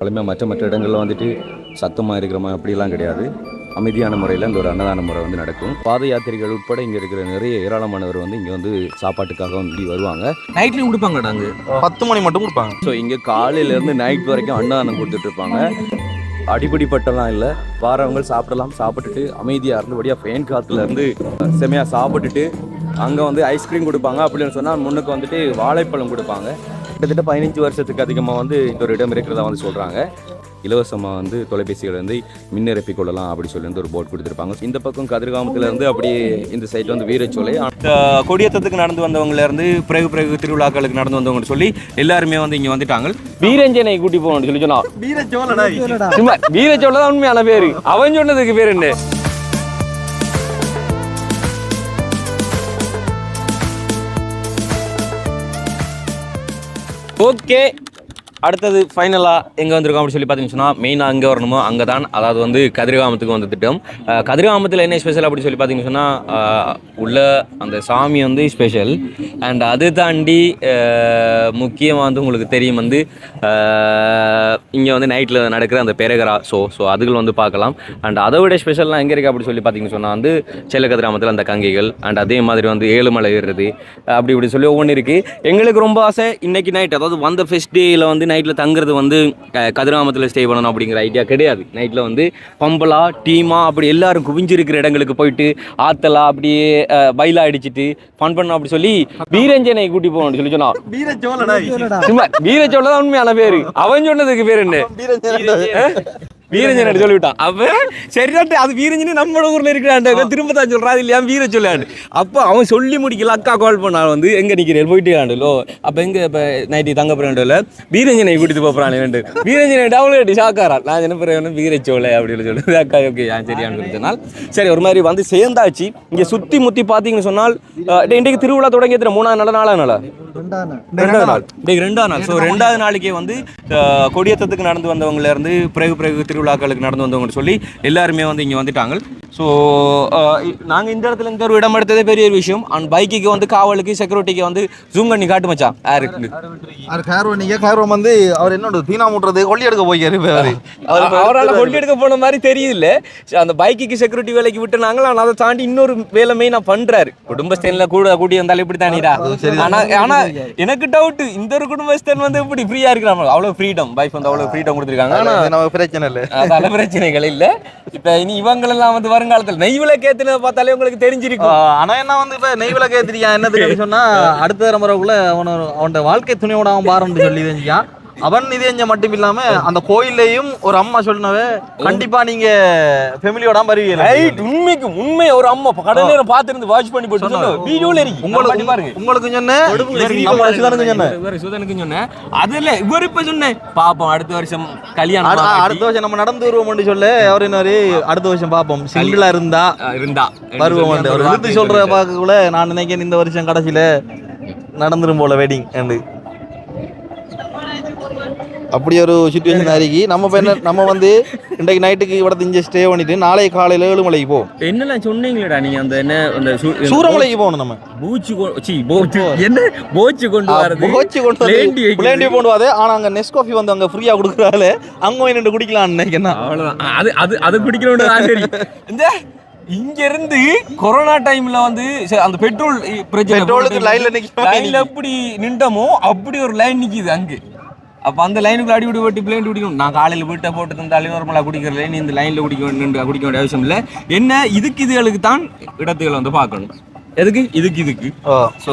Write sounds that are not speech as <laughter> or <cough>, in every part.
பழமையாக மற்ற மற்ற இடங்களில் வந்துட்டு சத்தமாக இருக்கிற மாதிரி அப்படிலாம் கிடையாது. அமைதியான முறையில் இந்த ஒரு அன்னதான முறை வந்து நடக்கும். பாத யாத்திரிகள் உட்பட இங்கே இருக்கிற நிறைய ஏராளமானவர் வந்து இங்கே வந்து சாப்பாட்டுக்காக வந்து வருவாங்க. நைட்லையும் கொடுப்பாங்கடா அங்கே. பத்து மணி மட்டும் கொடுப்பாங்க ஸோ இங்கே காலையிலேருந்து நைட் வரைக்கும் அன்னதானம் கொடுத்துட்டு இருப்பாங்க. அடிப்படிப்பட்டெல்லாம் இல்லை. வாரவங்க சாப்பிடலாம் சாப்பிட்டுட்டு அமைதியாக இருந்தபடியாக ஃபேன் காற்றுல இருந்து செமையாக சாப்பிட்டுட்டு அங்கே வந்து ஐஸ்கிரீம் கொடுப்பாங்க அப்படின்னு சொன்னால் முன்னுக்கு வந்துட்டு வாழைப்பழம் கொடுப்பாங்க. கிட்டத்தட்ட பதினஞ்சு வருஷத்துக்கு அதிகமாக வந்து இந்த ஒரு இடம் இருக்கிறதா வந்து சொல்கிறாங்க இலவசமாக வந்து தொலைபேசிகளை வந்து மின்னிறப்பிக் கொள்ளலாம் அப்படி சொல்லி வந்து ஒரு போர்டு கொடுத்துருப்பாங்க. இந்த பக்கம் கதிர்காமத்துல இருந்து அப்படியே இந்த சைடில் வந்து வீரச்சோலை. கொடியேற்றத்துக்கு நடந்து வந்தவங்கல இருந்து பிறகு பிறகு திருவிழாக்களுக்கு நடந்து வந்தவங்கன்னு சொல்லி எல்லாருமே வந்து இங்கே வந்துட்டாங்க. வீரஞ்சனை கூட்டி போகணும்னு சொல்லி சொன்னா. வீர சோழனா சும்மா வீரச்சோலை தான் உண்மையான பேரு. அவன் சொன்னதுக்கு பேர் என்ன? ஓகே அடுத்தது ஃபைனலாக எங்கே வந்திருக்கோம் அப்படின்னு சொல்லி பார்த்தீங்கன்னு சொன்னால் மெயினாக அங்கே வரணுமோ அங்கே தான் அதாவது வந்து கதிர்காமத்துக்கு வந்து திட்டம். கதிர்காமத்தில் என்ன ஸ்பெஷல் அப்படின்னு சொல்லி பார்த்தீங்கன்னு சொன்னால் உள்ள அந்த சாமி வந்து ஸ்பெஷல் அண்ட் அது தாண்டி முக்கியமாக வந்து உங்களுக்கு தெரியும் வந்து இங்கே வந்து நைட்டில் நடக்கிற அந்த பெரகரா ஷோ ஸோ அதுகள் வந்து பார்க்கலாம். அண்ட் அதை விட ஸ்பெஷல்லாம் எங்கே இருக்குது அப்படி சொல்லி பார்த்தீங்கன்னு சொன்னால் வந்து செல்லக்கதிராமத்தில் அந்த கங்கைகள். அண்ட் அதே மாதிரி வந்து ஏழுமலை ஏறுறது. அப்படி இப்படி சொல்லி ஒவ்வொன்று இருக்குது எங்களுக்கு ரொம்ப ஆசை இன்னைக்கு நைட் அதாவது வந்த ஃபெஸ்ட் டேயில் வந்து நைட்டில் தங்குறது வந்து கதிராமத்தில் ஸ்டே பண்ணணும் அப்படிங்கிற ஐடியா கிடையாது. நைட்டில் வந்து பம்பலா டீமா அப்படி எல்லாரும் குவிஞ்சிருக்கிற இடங்களுக்கு போயிட்டு ஆத்தலா அப்படியே பைலா அடிச்சிட்டு ஃபன் பண்ணோம் அப்படி சொல்லி வீரஞ்சனை கூட்டி போகணும்னு சொல்லி சொன்னா. சும்மா வீரச்சோழ தான் உண்மையான பேரு. அவன் சொன்னதுக்கு பேர் என்ன? வீரஞ்சன் சொல்லிவிட்டான். அப்ப? சரிதாட்டு அது வீரஞ்சனி நம்ம ஊர்ல இருக்கிறான் திரும்ப தான் அது இல்லையா வீர சொல்லாண்டு அப்போ அவன் சொல்லி முடிக்கல அக்கா கால் பண்ணா வந்து எங்க நிக்கிறேன் போயிட்டு ஆண்டுலோ அப்ப எங்க இப்ப நைட்டி தங்க போறேன்ல வீரஞ்சனை கூட்டிட்டு போறான் ரெண்டு வீரஞ்சனை டவுன் ஷாக்காரா நான் என்ன பிறகு வீரச்சோலை அப்படின்னு சொல்லுது. அக்கா ஓகே சரியான்னு சொல்லி சொன்னால். சரி ஒரு மாதிரி வந்து சேர்ந்தாச்சு. இங்க சுத்தி முத்தி பாத்தீங்கன்னு சொன்னால் இன்றைக்கு திருவிழா தொடங்கி எத்தனை? மூணாவது நாள் நாலாவது நாளா? ரெண்டாவது நாள். இன்னைக்கு ரெண்டாவது நாள். ஸோ ரெண்டாவது நாளைக்கே வந்து கொடியேற்றத்துக்கு நடந்து வந்தவங்கல இருந்து பிறகு பிறகு திருவிழாக்களுக்கு நடந்து வந்தவங்கன்னு சொல்லி எல்லாருமே வந்து இங்கே வந்துட்டாங்க. ஸோ நாங்கள் இந்த இடத்துல இந்த ஒரு இடம் எடுத்ததே பெரிய ஒரு விஷயம். அண்ட் பைக்குக்கு வந்து காவலுக்கு செக்யூரிட்டிக்கு வந்து ஜூம் பண்ணி காட்டு மச்சான். யாருக்கு அவர் கேர்வ நீங்க கேர்வம் வந்து அவர் என்னோட தீனா மூட்டுறது கொள்ளி எடுக்க போய்க்காரு அவரு. அவர் அவரால் கொண்டு எடுக்க போன மாதிரி தெரியல அந்த பைக்குக்கு செக்யூரிட்டி வேலைக்கு விட்டு நாங்கள் ஆனால் அதை தாண்டி இன்னொரு வேலை மெயினாக பண்றாரு. குடும்பஸ்தன்ல கூட கூட்டி வந்தாலும் இப்படி தானிடா? ஆனா ஆனா எனக்கு டவுட் இந்த ஒரு குடும்பஸ்தன் வந்து இப்படி ஃப்ரீயா இருக்கிறாங்க அவ்வளவு ஃப்ரீடம் பைஃப் வந்து அவ்வளவு ஃப்ரீடம் கொடுத்துருக்காங்க. ஆனா அது நமக்கு பிரச்சனை இல்லை. அதால பிரச்சனைகள் இல்ல. இப்ப இனி இவங்களெல்லாம் வந்து வருங்காலத்தில் நெய் விளக்கேத்துல பார்த்தாலே உங்களுக்கு தெரிஞ்சிருக்கும். ஆனா என்ன வந்து இப்ப நெய் விளக்கேத்திரியா என்னதுக்கு சொன்னா அடுத்த தலைமுறைக்குள்ள அவன அவனோட வாழ்க்கை துணையோட அவன் பாருன்னு சொல்லி தெரிஞ்சான் அவன் இது செஞ்ச மட்டும் இல்லாம அந்த கோயில்லையும் ஒரு அம்மா சொன்னவே கண்டிப்பா நீங்க ஃபேமிலியோட வருவீங்க. ரைட் உண்மைக்கு உண்மை. ஒரு அம்மா கடை நேரம் பார்த்திருந்து வாட்ச் பண்ணி போட்டு. வீடியோல இருக்கு. உங்களுக்கு பாருங்க. உங்களுக்கு சொன்னேன். சொன்னேன் சுதனுக்கு சொன்னேன். அதுல இவர் இப்ப சொன்னேன். பாப்போம் அடுத்த வருஷம் கல்யாணம் அடுத்த வருஷம் நம்ம நடந்து வருவோம்னு சொல்ல. அவர் என்ன அடுத்த வருஷம் பார்ப்போம் சிங்கிளா இருந்தா இருந்தா. வருவோம். இழுத்து சொல்ற பார்க்கக்குள்ள நான் நினைக்கிறேன் இந்த வருஷம் கடைசியில நடந்துரும் போல வெட்டிங் அண்டு அப்படி ஒரு சுச்சுவேஷன் ஆகி நம்ம என்ன நம்ம வந்து இன்றைக்கு நைட்டுக்கு இவ்வளவு இங்கே ஸ்டே பண்ணிட்டு நாளை காலையில ஏழுமலைக்கு போ. என்னெல்லாம் சொன்னீங்களேடா நீங்க அந்த என்ன அந்த சூரமலைக்கு போகணும் நம்ம. பூச்சி சீ, போச்சு. என்ன? போச்சு கொண்டு வரது போச்சு கொண்டு வந்து. பிளேண்டி கொண்டு வாது ஆனா அங்க நெஸ்காஃபி வந்து அங்க ஃப்ரீயா கொடுக்குறால அங்க போய் நின்று குடிக்கலாம்னு நினைக்கிறேன் அவ்வளவுதான். அது அது அது குடிக்கணும்னு சரி இந்த இங்க இருந்து கொரோனா டைம்ல வந்து சரி, அந்த பெட்ரோல் பிரச்சனை பெட்ரோலுக்கு லைன்ல நிக்க லைன்ல எப்படி நின்றமோ அப்படி ஒரு லைன் நிக்குது அங்க. அப்போ அந்த லைனுக்குள்ள அடி விட்டு ஓட்டி பிளேன் குடிக்கணும். நான் காலையில் வீட்டை போட்டு தந்தாலும் நார்மலாக குடிக்கிற லைன் இந்த லைனில் குடிக்க வேண்டிய குடிக்க வேண்டிய அவசியம் இல்லை. என்ன இதுக்கு இதுகளுக்கு தான் இடத்துகளை வந்து பார்க்கணும். எதுக்கு? இதுக்கு இதுக்கு. ஸோ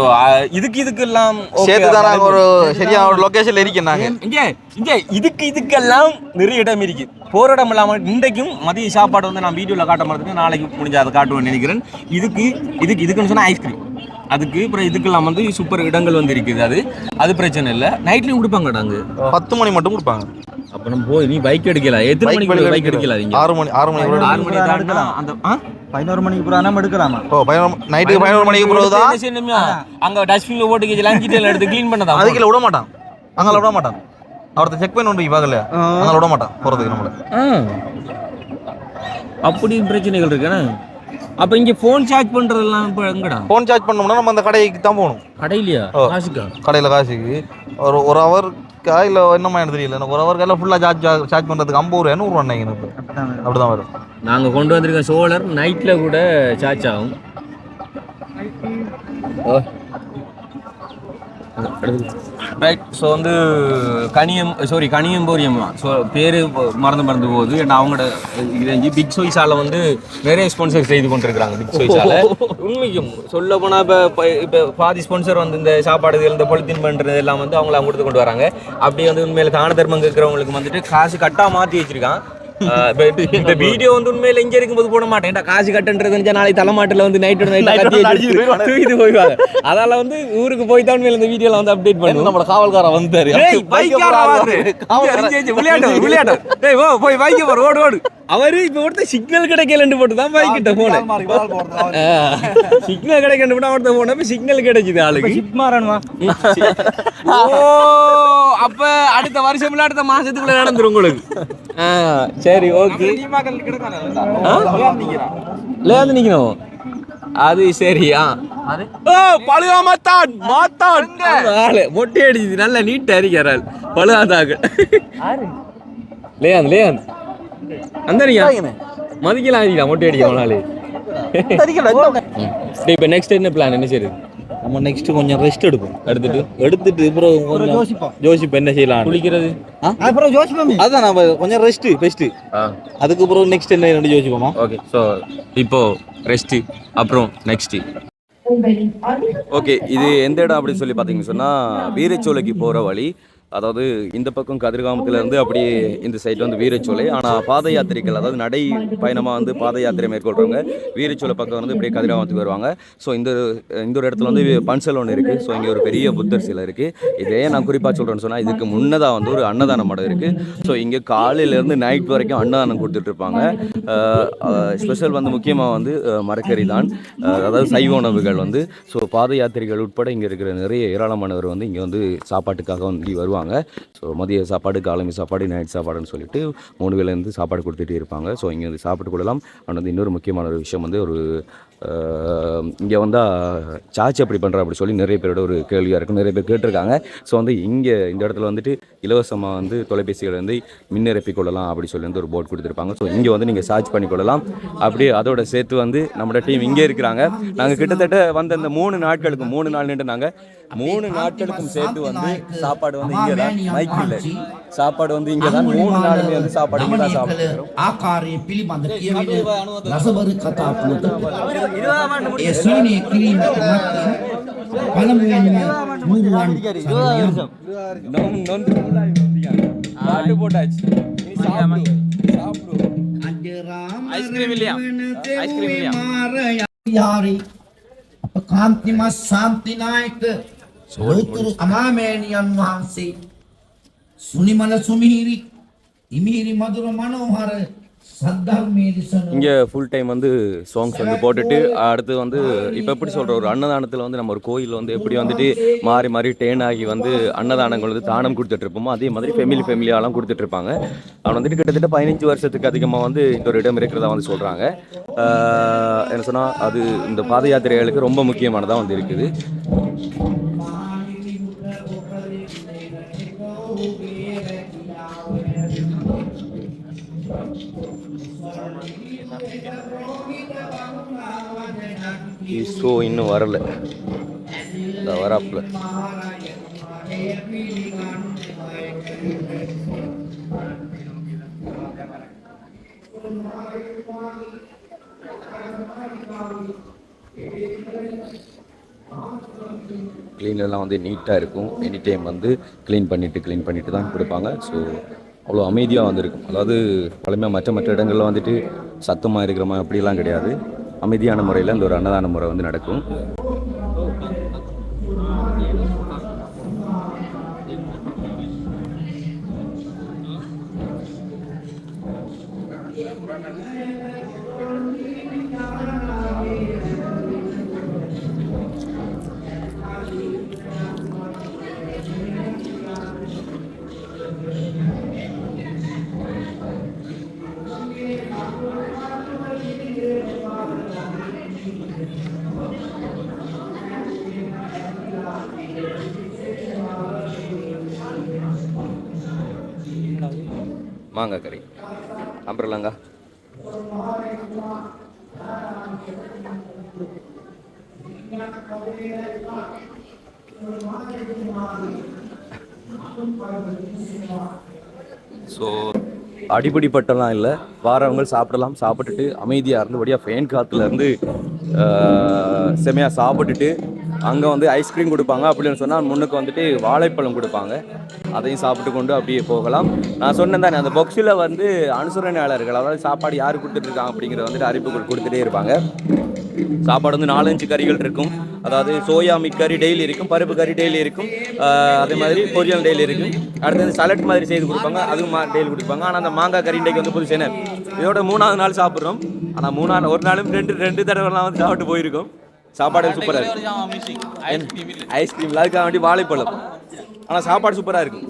இதுக்கு இதுக்கு எல்லாம் okay சேர்த்து தான் ஒரு சரியா ஒரு லொகேஷன்ல இருக்கேன் நாங்க இங்க இங்க இதுக்கு இதுக்கெல்லாம் நிறைய இடம் இருக்கு. போற இடம் இல்லாம இன்றைக்கும் மதிய சாப்பாடு வந்து நான் வீடியோல காட்ட மாட்டேன் நாளைக்கு முடிஞ்சா அதை காட்டுவேன்னு நினைக்கிறேன். இதுக்கு இதுக்கு இதுக்குன்னு சொன்னா ஐஸ்கிரீம் அதுக்கு அப்புறம் இதுக்கெல்லாம் வந்து சூப்பர் இடங்கள் வந்து இருக்குது. அது அது பிரச்சனை இல்லை. நைட்லயும் கொடுப்பாங்கடா அங்க. பத்து மணி மட்டும் கொடுப்பாங்க. அப்ப நம்ம போய் நீ பைக் எடுக்கல எத்தனை மணிக்கு பைக் எடுக்கல நீங்க ஆறு மணி ஆறு மணி ஆறு மணி தாண்டினா அந்த ஆ? பதினோரு மணிக்கு புறானா எடுக்கலாமா? ஓ பதினொரு நைட்டுக்கு பதினோரு மணிக்கு பிறகு தான்? அங்க டஸ்ட்பின்ல போட்டு லஞ்ச் டேல எடுத்து க்ளீன் பண்ணதா? <laughs> அதுக்குள்ள விட மாட்டான். அங்கே விட மாட்டான். அவர்த்த செக் பண்ணி ஒன்று பார்க்கல அங்கே விட மாட்டான் போகிறதுக்கு நம்மள. அப்படி பிரச்சனைகள் இருக்குண்ணே அப்ப இங்க போன் சார்ஜ் பண்றதெல்லாம் இப்ப எங்கடா? ஃபோன் சார்ஜ் பண்ணோம்னா நம்ம அந்த கடைக்கு தான் போகணும். கடையிலையா. காசுக்கா? கடையில் காசுக்கு. ஒரு ஒரு ஹவர் பைக்கா இல்லை என்னமா எனக்கு தெரியல? எனக்கு ஒரு ஹவருக்கு ஃபுல்லாக சார்ஜ் சார்ஜ் பண்ணுறதுக்கு ஐம்பது ரூபா நூறுரூவா எனக்கு அப்படி தான் வரும். நாங்கள் கொண்டு வந்திருக்க சோலர் நைட்டில் கூட சார்ஜ் ஆகும். ரைட் ஸோ வந்து கனியம் சாரி கனியம்போரியம் ஸோ பேர் மறந்து மறந்து போகுது. ஏன்னா அவங்களோட இது பிக் சோய்ஸால வந்து நிறைய ஸ்பான்சர் செய்து கொண்டிருக்கிறாங்க பிக் சோய்ஸால உண்மைக்கும். சொல்ல போனால் இப்போ இப்போ பாதி ஸ்பான்சர் வந்து இந்த சாப்பாடு இந்த பொலித்தீன் பண்ணுறது எல்லாம் வந்து அவங்கள கொடுத்து கொண்டு வராங்க. அப்படியே வந்து உண்மையில தான தர்மம் இருக்கிறவங்களுக்கு வந்துட்டு காசு கட்டாக மாற்றி வச்சிருக்கான். இந்த <laughs> வீடியோ வந்து உண்மையில இங்க இருக்கும்போது போட மாட்டேன். காசு கட்டுன்றது நாளைக்கு தலைமாட்டில் வந்து நைட்டு நைட் தூக்கிட்டு போய்வாங்க அதால வந்து ஊருக்கு போய் தான் இந்த வீடியோல வந்து அப்டேட் பண்ணுவோம் நம்மளோட காவல்காரன் <laughs> <laughs> இங்க, விளையாட்டு விளையாட்டு. போய் பைக்க போற ஓடு ஓடு. அவரு இப்ப ஒருத்த சிக்னல் கிடைக்கலன்னு போட்டு தான் பைக் கிட்ட போனேன். சிக்னல் கிடைக்கலன்னு போட்டு அவர்த்த போனப்ப சிக்னல் கிடைக்குது ஆளுக்கு. ஷிப் மாறணுமா? ஓ அப்ப அடுத்த வருஷம் அடுத்த மாசத்துக்குள்ள நடந்துரும் உங்களுக்கு. ஆ, சரி ஓகே. லேந்து நிக்கணும். அது சரியா ஓ பழுகா மாத்தான் மாத்தான். ஆளு மொட்டை அடிச்சுது நல்ல நீட் அடிக்கிறாள் பழுகாதாக லேயாந்து லேயாந்து. அந்த மதிக்கலாம் அடிக்கலாம் மொட்டை அடிக்க நாளே இப்போ நெக்ஸ்ட் என்ன பிளான் என்ன செய்யுது நம்ம நெக்ஸ்ட் கொஞ்சம் ரெஸ்ட் எடுப்போம். எடுத்துட்டு? எடுத்துட்டு அப்புறம் கொஞ்சம் யோசிப்போம். யோசிப்போம் என்ன செய்யலாம் குளிக்கிறது? அப்புறம் யோசிப்போமே அதான் நம்ம கொஞ்சம் ரெஸ்ட் பெஸ்ட் ஆ. அதுக்கு அப்புறம் நெக்ஸ்ட் என்ன ரெண்டு யோசிப்போமா? ஓகே ஸோ இப்போ ரெஸ்ட்டு அப்புறம் நெக்ஸ்ட்டு ஓகே இது எந்த இடம் அப்படின்னு சொல்லி பார்த்தீங்கன்னு சொன்னால் வீரச்சோலைக்கு போகிற வழி. அதாவது இந்த பக்கம் கதிர்காமத்திலேருந்து அப்படியே இந்த சைடு வந்து வீரச்சோலை. ஆனால் பாத யாத்திரைகள் அதாவது நடை பயணமாக வந்து பாத யாத்திரை மேற்கொள்கிறவங்க வீரச்சோலை பக்கம் வந்து இப்படியே கதிர்காமத்துக்கு வருவாங்க. ஸோ இந்த இந்த ஒரு இடத்துல வந்து பன்சல் ஒன்று இருக்குது ஸோ இங்கே ஒரு பெரிய புத்தர் சிலை இருக்குது இதே நான் குறிப்பாக சொல்கிறேன்னு சொன்னால் இதுக்கு முன்னதாக வந்து ஒரு அன்னதான மடம் இருக்குது ஸோ இங்கே காலையிலேருந்து நைட் வரைக்கும் அன்னதானம் கொடுத்துட்ருப்பாங்க ஸ்பெஷல் வந்து முக்கியமாக வந்து மரக்கறி தான். அதாவது சைவ உணவுகள் வந்து. ஸோ பாத யாத்திரைகள் உட்பட இங்கே இருக்கிற நிறைய ஏராளமானவர் வந்து இங்கே வந்து சாப்பாட்டுக்காக வந்து வருவாங்க. ஸோ மதிய சாப்பாடு காலமை சாப்பாடு நைட் சாப்பாடுன்னு சொல்லிட்டு மூணு வேளையிலேருந்து சாப்பாடு கொடுத்துட்டே இருப்பாங்க. ஸோ இங்கே வந்து சாப்பிட்டு கொள்ளலாம். அண்ட் வந்து இன்னொரு முக்கியமான ஒரு விஷயம் வந்து ஒரு இங்கே வந்தால் சார்ஜ் எப்படி பண்ணுற அப்படி சொல்லி நிறைய பேரோட ஒரு கேள்வியாக இருக்கும். நிறைய பேர் கேட்டிருக்காங்க. ஸோ வந்து இங்கே இந்த இடத்துல வந்துட்டு இலவசமாக வந்து தொலைபேசிகளை வந்து மின்னிரப்பிக் கொள்ளலாம் அப்படி சொல்லி வந்து ஒரு போர்டு கொடுத்துருப்பாங்க. ஸோ இங்கே வந்து நீங்கள் சார்ஜ் பண்ணி கொள்ளலாம் அப்படியே அதோட சேர்த்து வந்து நம்மளோட டீம் இங்கே இருக்கிறாங்க. நாங்கள் கிட்டத்தட்ட வந்த இந்த மூணு நாட்களுக்கு மூணு நாள் நின்று நாங்கள் மூணு நாட்களுக்கும் சேர்த்து வந்து சாப்பாடு வந்து இங்கே தான் மைக் இல்லை. சாப்பாடு வந்து இங்கே தான் மூணு நாளுமே வந்து சாப்பாடு இங்கே தான் சாப்பிடுறோம். සේනය කිරීම පළමුවෙන්ම මුරුවන් ආඩු පොටච් යාරි අප කාන්තිමත් සාන්තිනායක සෝතුරු අමාමෑණියන් වහන්සේ සුනිමල සුමිහිරි ඉමිහිරි මදුර මනෝහර இங்கே ஃபுல் டைம் வந்து சாங்ஸ் வந்து போட்டுட்டு அடுத்து வந்து இப்போ எப்படி சொல்கிற ஒரு அன்னதானத்தில் வந்து நம்ம ஒரு கோயில் வந்து எப்படி வந்துட்டு மாறி மாறி டேன் ஆகி வந்து அன்னதானங்கள் வந்து தானம் கொடுத்துட்டு இருப்போமோ அதே மாதிரி ஃபெமிலி ஃபெமிலியாலாம் கொடுத்துட்டு இருப்பாங்க. அவன் வந்துட்டு கிட்டத்தட்ட பதினஞ்சு வருஷத்துக்கு அதிகமாக வந்து இந்த ஒரு இடம் இருக்கிறதா வந்து சொல்கிறாங்க என்ன சொன்னால் அது இந்த பாத யாத்திரைகளுக்கு ரொம்ப முக்கியமானதாக வந்து இருக்குது. ஸோ இன்னும் வரல. இந்த வராப்புல. க்ளீன் எல்லாம் வந்து நீட்டாக இருக்கும். எனி டைம் வந்து க்ளீன் பண்ணிவிட்டு க்ளீன் பண்ணிட்டு தான் கொடுப்பாங்க. ஸோ அவ்வளோ அமைதியாக வந்திருக்கும் அதாவது பழமையாக மற்ற மற்ற இடங்களில் வந்துட்டு சத்தமாக இருக்கிறமா அப்படிலாம் கிடையாது அமைதியான முறையில் இந்த ஒரு அன்னதான முறை வந்து நடக்கும் மாங்காய் கறி. அப்புறம்லாங்க. ஸோ அடிப்படி பட்டெல்லாம் இல்லை. வாரவங்க சாப்பிடலாம். சாப்பிட்டுட்டு அமைதியாக இருந்தபடியாக ஃபேன் காற்றுலேருந்து செமையாக சாப்பிட்டுட்டு அங்கே வந்து ஐஸ்கிரீம் கொடுப்பாங்க. அப்படின்னு சொன்னால் முன்னுக்கு வந்துட்டு வாழைப்பழம் கொடுப்பாங்க. அதையும் சாப்பிட்டு கொண்டு அப்படியே போகலாம். நான் சொன்னேன் தானே அந்த பொக்ஸில் வந்து அனுசரணையாளர்கள் அதாவது சாப்பாடு யார் கொடுத்துட்ருக்காங்க அப்படிங்கிறத வந்துட்டு அறிவிப்புகள் கொடுத்துட்டே இருப்பாங்க. சாப்பாடு வந்து நாலஞ்சு கறிகள் இருக்கும். அதாவது சோயா மிக் கறி டெய்லி இருக்கும் பருப்பு கறி டெய்லி இருக்கும் அதே மாதிரி பொரியல் டெய்லி இருக்கும். அடுத்தது சலட் மாதிரி செய்து கொடுப்பாங்க அதுவும் டெய்லி கொடுப்பாங்க. ஆனால் அந்த மாங்காய் கறி இன்றைக்கு வந்து புதுசு இதோட மூணாவது நாள் சாப்பிட்றோம். ஆனால் மூணாவது ஒரு நாளும் ரெண்டு ரெண்டு தடவைலாம் வந்து சாப்பிட்டு போயிருக்கோம். சாப்பாடு சூப்பராக இருக்கும் ஐஸ்கிரீம் அதுக்காக வேண்டி வாழைப்பழம். ஆனால் சாப்பாடு சூப்பராக இருக்கும்